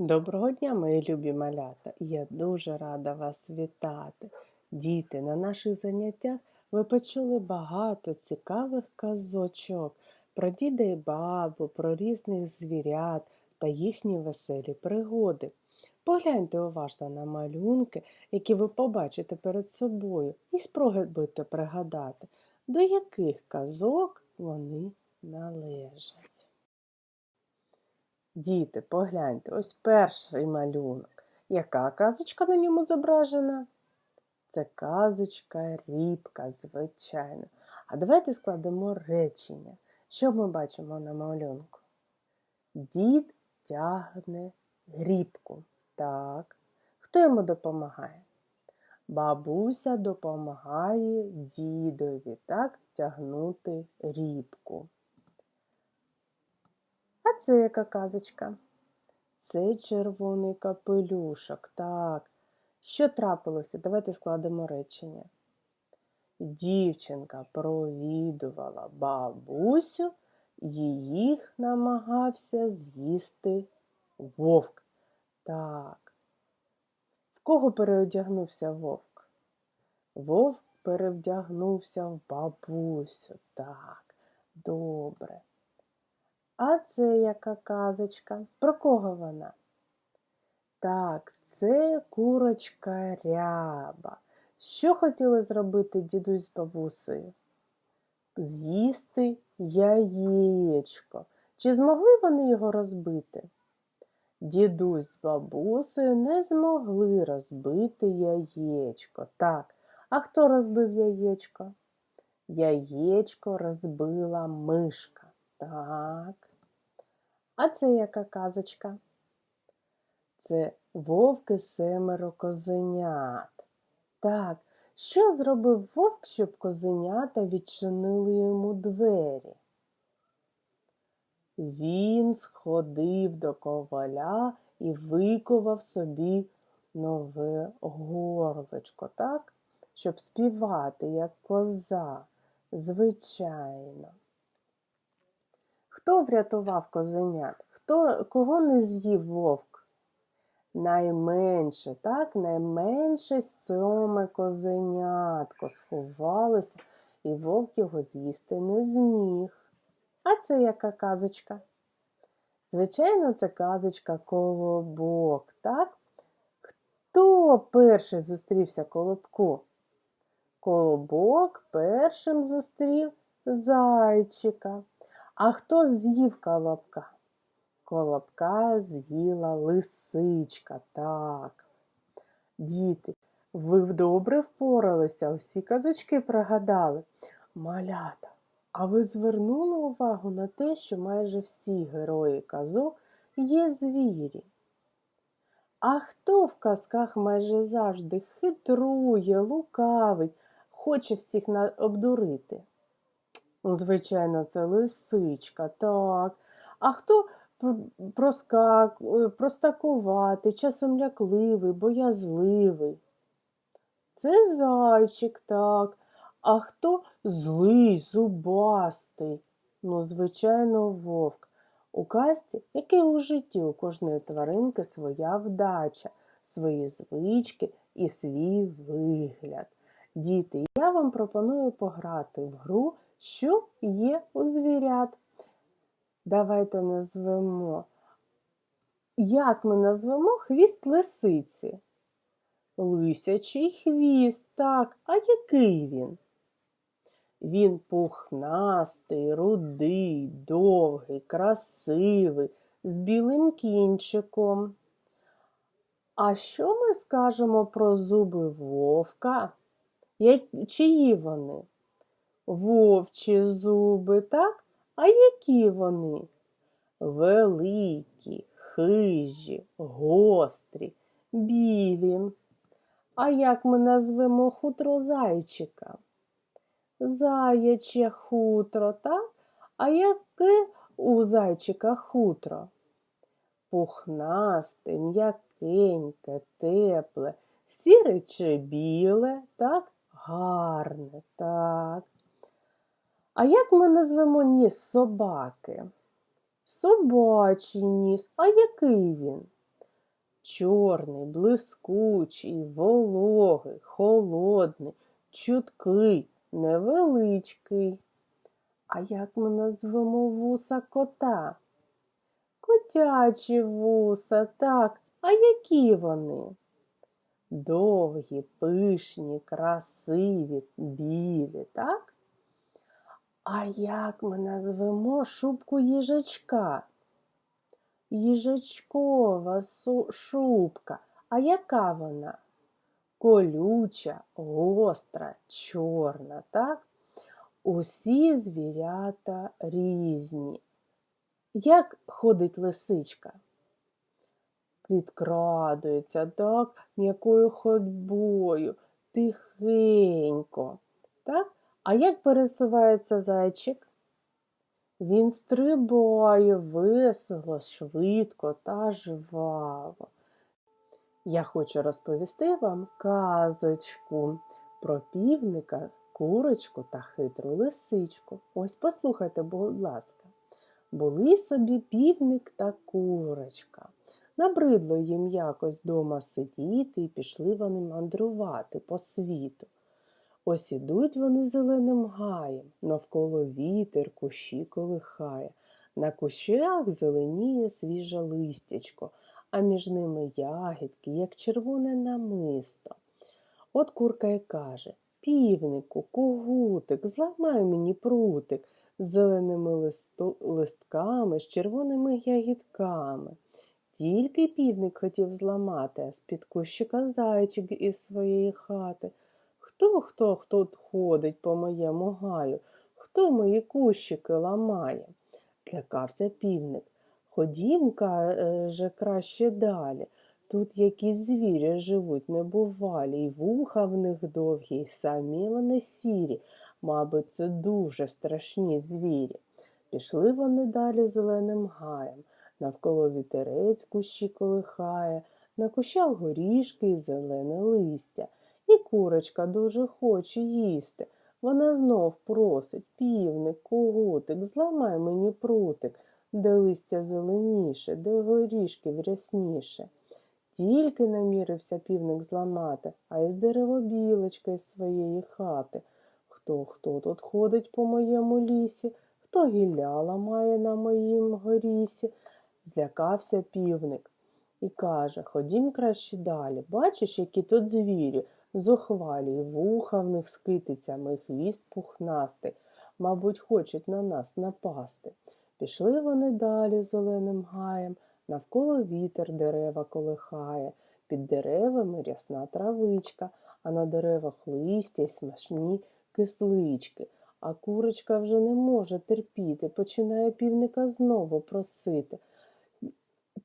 Доброго дня, мої любі малята! Я дуже рада вас вітати. Діти, на наших заняттях ви почули багато цікавих казочок про діда і бабу, про різних звірят та їхні веселі пригоди. Погляньте уважно на малюнки, які ви побачите перед собою, і спробуйте пригадати, до яких казок вони належать. Діти, погляньте, ось перший малюнок. Яка казочка на ньому зображена? Це казочка рібка, звичайно. А давайте складемо речення. Що ми бачимо на малюнку? Дід тягне грібку. Так. Хто йому допомагає? Бабуся допомагає дідові так, тягнути рібку. Це яка казочка? Це червоний капелюшок. Так. Що трапилося? Давайте складемо речення. Дівчинка провідувала бабусю, їх намагався з'їсти вовк. Так. В кого переодягнувся вовк? Вовк перевдягнувся в бабусю. Так, добре. А це яка казочка? Про кого вона? Так, це курочка ряба. Що хотіли зробити дідусь з бабусею? З'їсти яєчко. Чи змогли вони його розбити? Дідусь з бабусею не змогли розбити яєчко. Так, а хто розбив яєчко? Яєчко розбила мишка. Так. А це яка казочка? Це вовки семеро козенят. Так, що зробив вовк, щоб козенята відчинили йому двері? Він сходив до коваля і викував собі нове горлечко, так? Щоб співати, як коза, звичайно. Хто врятував козенят? Хто, Кого не з'їв вовк? Найменше, так, найменше сьоме козенятко сховалося, і вовк його з'їсти не зміг. А це яка казочка? Звичайно, це казочка колобок, так? Хто перший зустрівся колобку? Колобок першим зустрів зайчика. А хто з'їв колобка? Колобка з'їла лисичка, так. Діти, ви добре впоралися, усі казочки пригадали. Малята, а ви звернули увагу на те, що майже всі герої казок є звірі? А хто в казках майже завжди хитрує, лукавить, хоче всіх обдурити? Ну, звичайно, це лисичка, так. А хто проскак... Е, простакуватий, часом лякливий, боязливий? Це зайчик, так. А хто злий, зубастий? Ну, звичайно, вовк. У казці, як і у житті, у кожної тваринки своя вдача, свої звички і свій вигляд. Діти, я вам пропоную пограти в гру що є у звірят. Давайте назвемо, як ми назвемо хвіст лисиці? Лисячий хвіст, так, а який він? Він пухнастий, рудий, довгий, красивий, з білим кінчиком. А що ми скажемо про зуби вовка? Чиї вони? Вовчі зуби, так? А які вони? Великі, хижі, гострі, білі. А як ми назвемо хутро зайчика? Заяче хутро, так? А яке у зайчика хутро? Пухнасте, м'якеньке, тепле, сіре чи біле, так? Гарне, так. А як ми назвемо ніс собаки? Собачий ніс. А який він? чорний, блискучий, вологий, холодний, чуткий, невеличкий. А як ми назвемо вуса кота? Котячі вуса, так. А які вони? Довгі, пишні, красиві, білі, так? А як ми назвемо шубку їжачка? Їжачкова шубка. А яка вона? Колюча, гостра, чорна, так? Усі звірята різні. Як ходить лисичка? Підкрадується так м'якою ходьбою, тихенько. Так? А як пересувається зайчик? Він стрибає весело, швидко та жваво. Я хочу розповісти вам казочку про півника, курочку та хитру лисичку. Ось послухайте, будь ласка. Були собі півник та курочка. Набридло їм якось дома сидіти і пішли вони мандрувати по світу. Ось ідуть вони зеленим гаєм, навколо вітер кущі колихає. На кущах зеленіє свіже листячко, а між ними ягідки, як червоне намисто. От курка й каже Півнику, когутик, зламай мені прутик з зеленими листу... листками, з червоними ягідками. Тільки півник хотів зламати, а з-під кущика зайчик із своєї хати. Хто, хто, хто ходить по моєму гаю, хто мої кущики ламає? Злякався півник. Ходім, каже, краще далі. Тут якісь звірі живуть небувалі, і вуха в них довгі, і самі вони сірі. Мабуть, це дуже страшні звірі. Пішли вони далі зеленим гаєм. Навколо вітерець кущі колихає, на кущах горішки і зелене листя. І курочка дуже хоче їсти. Вона знов просить півник, когутик, зламай мені прутик, де листя зеленіше, де горішки рясніше. Тільки намірився півник зламати, а із деревобілочка із своєї хати. Хто хто тут ходить по моєму лісі, хто гілля ламає на моїм горісі. Злякався півник і каже Ходім краще далі. Бачиш, які тут звірі, зухвалі, вуха в них з китицями, хвіст пухнастий, мабуть, хочуть на нас напасти. Пішли вони далі зеленим гаєм, навколо вітер дерева колихає, під деревами рясна травичка, а на деревах листя й смачні кислички. А курочка вже не може терпіти, починає півника знову просити.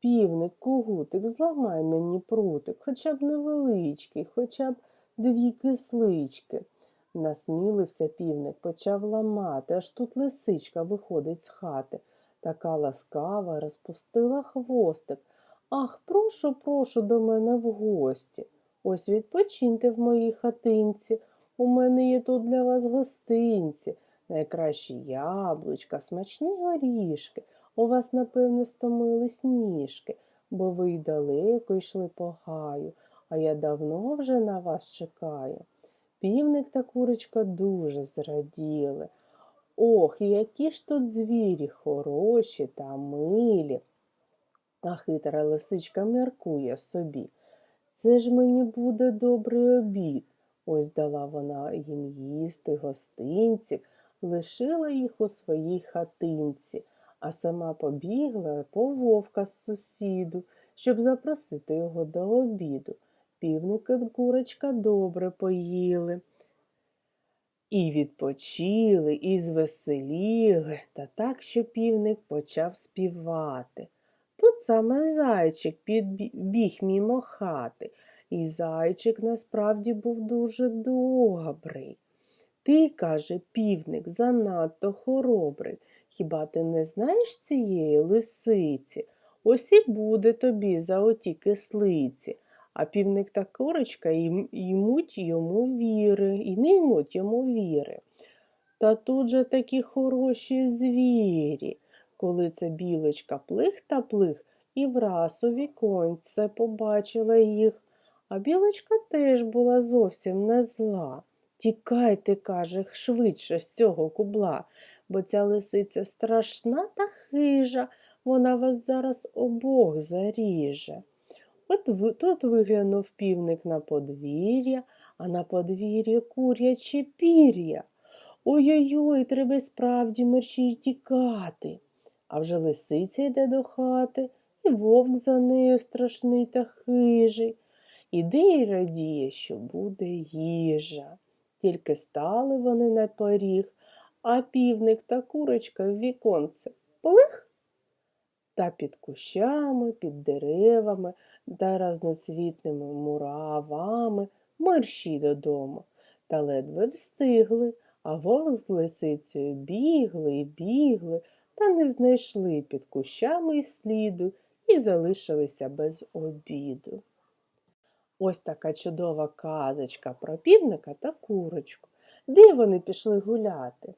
Півник, кугутик, зламай мені прутик, хоча б невеличкий, хоча б дві кислички. Насмілився півник, почав ламати, аж тут лисичка виходить з хати. Така ласкава розпустила хвостик. Ах, прошу, прошу до мене в гості. Ось відпочиньте в моїй хатинці. У мене є тут для вас гостинці, найкращі яблучка, смачні горішки. У вас, напевне, стомились ніжки, бо ви й далеко йшли по гаю, а я давно вже на вас чекаю. Півник та курочка дуже зраділи. Ох, які ж тут звірі хороші та милі. А хитра лисичка міркує собі. Це ж мені буде добрий обід. Ось дала вона їм їсти гостинців, лишила їх у своїй хатинці а сама побігла по вовка з сусіду, щоб запросити його до обіду. Півник і курочка добре поїли. І відпочили, і звеселіли, та так, що півник почав співати. Тут саме зайчик підбіг мімо хати, і зайчик насправді був дуже добрий. Ти, каже, півник, занадто хоробрий. Хіба ти не знаєш цієї лисиці? Ось і буде тобі за оті кислиці. А півник та курочка ймуть йому віри, і не ймуть йому віри. Та тут же такі хороші звірі. Коли це білочка плих та плих, і враз у віконце побачила їх. А білочка теж була зовсім не зла. Тікайте, каже, швидше з цього кубла, бо ця лисиця страшна та хижа, вона вас зараз обох заріже. От тут виглянув півник на подвір'я, а на подвір'ї куряче пір'я. Ой-ой-ой, треба справді мерщій тікати. А вже лисиця йде до хати, і вовк за нею страшний та хижий. Іде й радіє, що буде їжа. Тільки стали вони на поріг, а півник та курочка в віконце. Полих! Та під кущами, під деревами та разноцвітними муравами мерщі додому. Та ледве встигли, а вовк з лисицею бігли і бігли, та не знайшли під кущами й сліду і залишилися без обіду. Ось така чудова казочка про півника та курочку. Де вони пішли гуляти?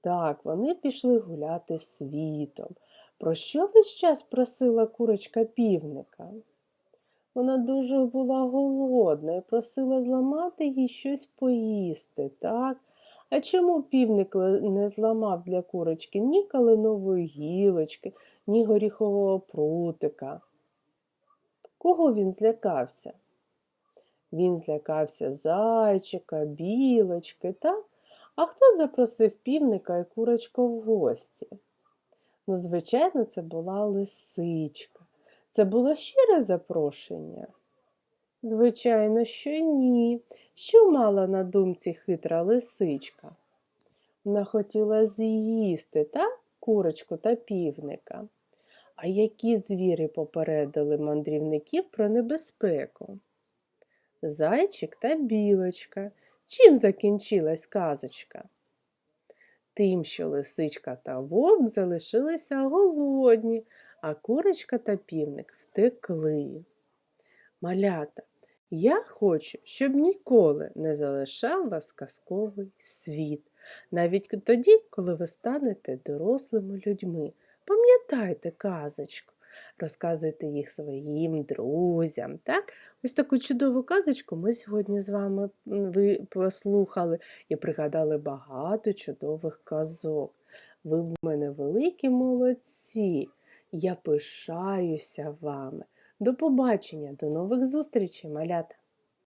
Так, вони пішли гуляти світом. Про що весь час просила курочка півника? Вона дуже була голодна і просила зламати їй щось поїсти, так? А чому півник не зламав для курочки ні калинової гілочки, ні горіхового прутика? Кого він злякався? Він злякався зайчика, білочки, так? А хто запросив півника і курочку в гості? Ну, звичайно, це була лисичка. Це було щире запрошення? Звичайно, що ні. Що мала на думці хитра лисичка? Вона хотіла з'їсти, так, курочку та півника. А які звірі попередили мандрівників про небезпеку? Зайчик та білочка. Чим закінчилась казочка? Тим, що лисичка та вовк залишилися голодні, а курочка та півник втекли. Малята, я хочу, щоб ніколи не залишав вас казковий світ, навіть тоді, коли ви станете дорослими людьми. Пам'ятайте казочку, розказуйте їх своїм друзям. Так? Ось таку чудову казочку ми сьогодні з вами ви послухали і пригадали багато чудових казок. Ви в мене великі молодці. Я пишаюся вами. До побачення, до нових зустрічей, малята!